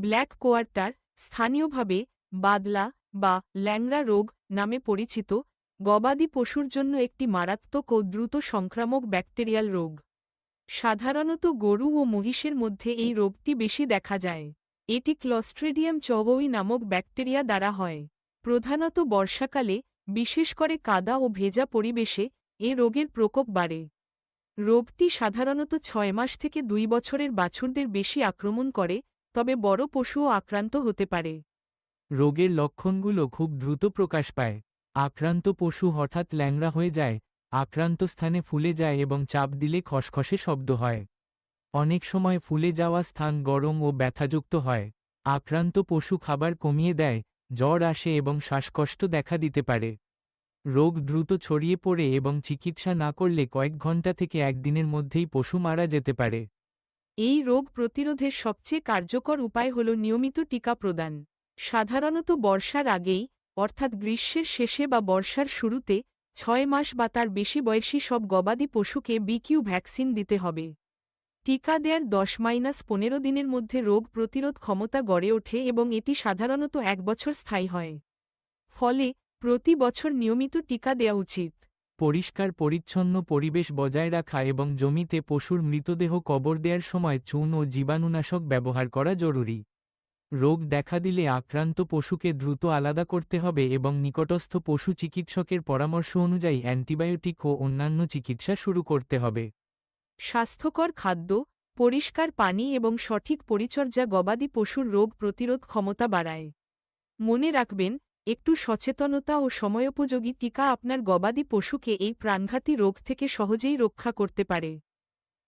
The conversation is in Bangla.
ব্ল্যাক কোয়ার্টার স্থানীয়ভাবে বাদলা বা ল্যাংরা রোগ নামে পরিচিত, গবাদি পশুর জন্য একটি মারাত্মক ও দ্রুত সংক্রামক ব্যাকটেরিয়াল রোগ। সাধারণত গরু ও মহিষের মধ্যে এই রোগটি বেশি দেখা যায়। এটি ক্লস্ট্রেডিয়াম চবই নামক ব্যাকটেরিয়া দ্বারা হয়। প্রধানত বর্ষাকালে, বিশেষ করে কাদা ও ভেজা পরিবেশে, এ রোগের প্রকোপ বাড়ে। রোগটি সাধারণত ছয় মাস থেকে দুই বছরের বাছুরদের বেশি আক্রমণ করে তবে বড় পশুও আক্রান্ত হতে পারে। রোগের লক্ষণগুলো খুব দ্রুত প্রকাশ পায়। আক্রান্ত পশু হঠাৎ ল্যাংড়া হয়ে যায়, আক্রান্ত স্থানে ফুলে যায় এবং চাপ দিলে খসখসে শব্দ হয়। অনেক সময় ফুলে যাওয়া স্থান গরম ও ব্যথাযুক্ত হয়। আক্রান্ত পশু খাবার কমিয়ে দেয়, জ্বর আসে এবং শ্বাসকষ্ট দেখা দিতে পারে। রোগ দ্রুত ছড়িয়ে পড়ে এবং চিকিৎসা না করলে কয়েক ঘণ্টা থেকে একদিনের মধ্যেই পশু মারা যেতে পারে। এই রোগ প্রতিরোধের সবচেয়ে কার্যকর উপায় হল নিয়মিত টিকা প্রদান। সাধারণত বর্ষার আগেই, অর্থাৎ গ্রীষ্মের শেষে বা বর্ষার শুরুতে, ছয় মাস বা তার বেশি বয়সী সব গবাদি পশুকে বিকিউ ভ্যাকসিন দিতে হবে। টিকা দেয়ার দশ মাইনাস পনেরো দিনের মধ্যে রোগ প্রতিরোধ ক্ষমতা গড়ে ওঠে এবং এটি সাধারণত এক বছর স্থায়ী হয়। ফলে, প্রতি বছর নিয়মিত টিকা দেওয়া উচিত। পরিষ্কার পরিচ্ছন্ন পরিবেশ বজায় রাখা এবং জমিতে পশুর মৃতদেহ কবর দেওয়ার সময় চুন ও জীবাণুনাশক ব্যবহার করা জরুরি। রোগ দেখা দিলে আক্রান্ত পশুকে দ্রুত আলাদা করতে হবে এবং নিকটস্থ পশু চিকিৎসকের পরামর্শ অনুযায়ী অ্যান্টিবায়োটিক ও অন্যান্য চিকিৎসা শুরু করতে হবে। স্বাস্থ্যকর খাদ্য, পরিষ্কার পানি এবং সঠিক পরিচর্যা গবাদি পশুর রোগ প্রতিরোধ ক্ষমতা বাড়ায়। মনে রাখবেন একটু সচেতনতা ও সময়োপযোগী টিকা আপনার গবাদি পশুকে এই প্রাণঘাতী রোগ থেকে সহজেই রক্ষা করতে পারে।